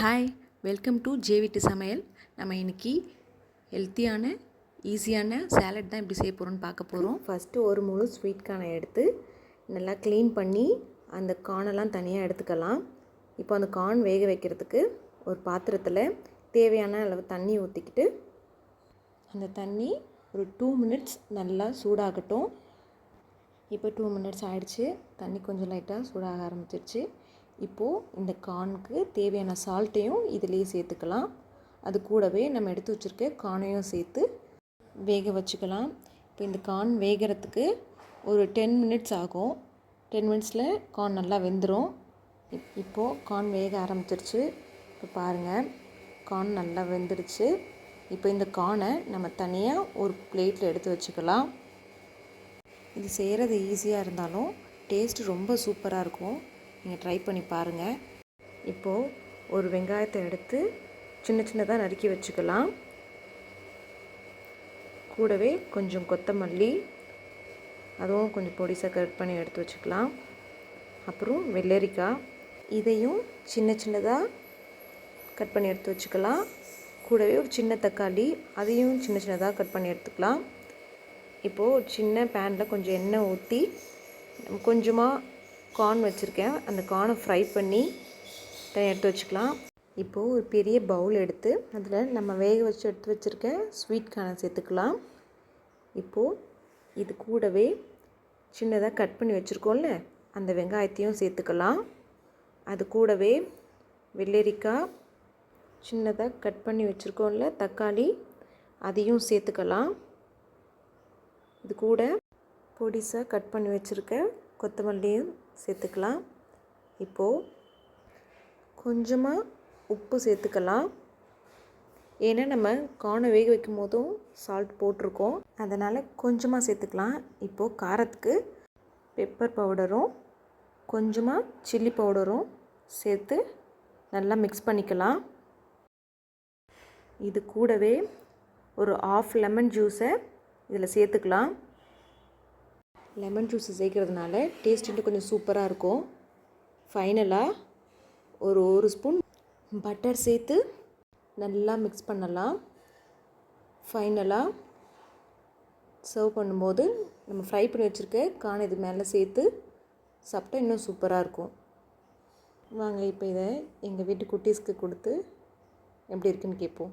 Hi welcome to ஜேவிட்டு சமையல். நம்ம இன்னைக்கு ஹெல்த்தியான ஈஸியான சேலட் தான் எப்படி செய்ய போகிறோம்னு பார்க்க போகிறோம் ஃபஸ்ட்டு ஒரு முழு ஸ்வீட் கார்னை எடுத்து நல்லா க்ளீன் பண்ணி அந்த கார்னெல்லாம் தனியாக எடுத்துக்கலாம். இப்போ அந்த கார்ன் வேக வைக்கிறதுக்கு ஒரு பாத்திரத்தில் தேவையான அளவு தண்ணி ஊற்றிக்கிட்டு அந்த தண்ணி ஒரு டூ மினிட்ஸ் நல்லா சூடாகட்டும். இப்போ டூ மினிட்ஸ் ஆயிடுச்சு. தண்ணி கொஞ்சம் லைட்டாக சூடாக ஆரம்பிச்சிருச்சு. இப்போது இந்த கார்னுக்கு தேவையான சால்ட்டையும் இதிலேயே சேர்த்துக்கலாம். அது கூடவே நம்ம எடுத்து வச்சுருக்க கார்னையும் சேர்த்து வேக வச்சுக்கலாம். இப்போ இந்த கார்ன் வேகிறதுக்கு ஒரு டென் மினிட்ஸ் ஆகும். டென் மினிட்ஸில் கார்ன் நல்லா வெந்துடும் இப் இப்போது கார்ன் வேக ஆரம்பிச்சிருச்சு. இப்போ பாருங்கள் கார்ன் நல்லா வெந்துடுச்சு இப்போ இந்த கார்னை நம்ம தனியாக ஒரு பிளேட்டில் எடுத்து வச்சுக்கலாம். இது செய்கிறது ஈஸியாக இருந்தாலும் டேஸ்ட் ரொம்ப சூப்பராக இருக்கும். நீங்கள் ட்ரை பண்ணி பாருங்கள் இப்போது ஒரு வெங்காயத்தை எடுத்து சின்ன சின்னதாக நறுக்கி வச்சுக்கலாம். கூடவே கொஞ்சம் கொத்தமல்லி அதுவும் கொஞ்சம் பொடிசாக கட் பண்ணி எடுத்து வச்சுக்கலாம். அப்புறம் வெள்ளரிக்காய் இதையும் சின்ன சின்னதாக கட் பண்ணி எடுத்து வச்சுக்கலாம். கூடவே ஒரு சின்ன தக்காளி அதையும் சின்ன சின்னதாக கட் பண்ணி எடுத்துக்கலாம். இப்போது ஒரு சின்ன பேனில் கொஞ்சம் எண்ணெய் ஊற்றி கொஞ்சமாக கார்ன் வச்சுருக்கேன். அந்த கார்னை ஃப்ரை பண்ணி எடுத்து வச்சுக்கலாம். இப்போது ஒரு பெரிய பவுல் எடுத்து அதில் நம்ம வேக வச்சு எடுத்து வச்சுருக்க ஸ்வீட் கார்னை சேர்த்துக்கலாம். இப்போது இது கூடவே சின்னதாக கட் பண்ணி வச்சுருக்கோம்ல அந்த வெங்காயத்தையும் சேர்த்துக்கலாம். அது கூடவே வெள்ளரிக்காய் சின்னதாக கட் பண்ணி வச்சுருக்கோம்ல தக்காளி அதையும் சேர்த்துக்கலாம். இது கூட பொடிசாக கட் பண்ணி வச்சுருக்க கொத்தமல்லியும் சேர்த்துக்கலாம். இப்போது கொஞ்சமாக உப்பு சேர்த்துக்கலாம். ஏன்னா நம்ம கார்னை வேக வைக்கும் போதும் சால்ட் போட்டிருக்கோம். அதனால் கொஞ்சமாக சேர்த்துக்கலாம். இப்போது காரத்துக்கு பெப்பர் பவுடரும் கொஞ்சமாக சில்லி பவுடரும் சேர்த்து நல்லா மிக்ஸ் பண்ணிக்கலாம். இது கூடவே ஒரு ஆஃப் லெமன் ஜூஸை இதில் சேர்த்துக்கலாம். லெமன் ஜூஸ் சேர்க்கறதுனால டேஸ்ட் இன்னும் கொஞ்சம் சூப்பராக இருக்கும். ஃபைனலாக ஒரு ஒரு ஸ்பூன் பட்டர் சேர்த்து நல்லா மிக்ஸ் பண்ணலாம். ஃபைனலாக சர்வ் பண்ணும்போது நம்ம ஃப்ரை பண்ணி வச்சுருக்க கான் இது மேலே சேர்த்து சாப்பிட்டா இன்னும் சூப்பராக இருக்கும். வாங்க இப்போ இதை எங்கள் வீட்டு குட்டீஸ்க்கு கொடுத்து எப்படி இருக்குன்னு கேட்போம்.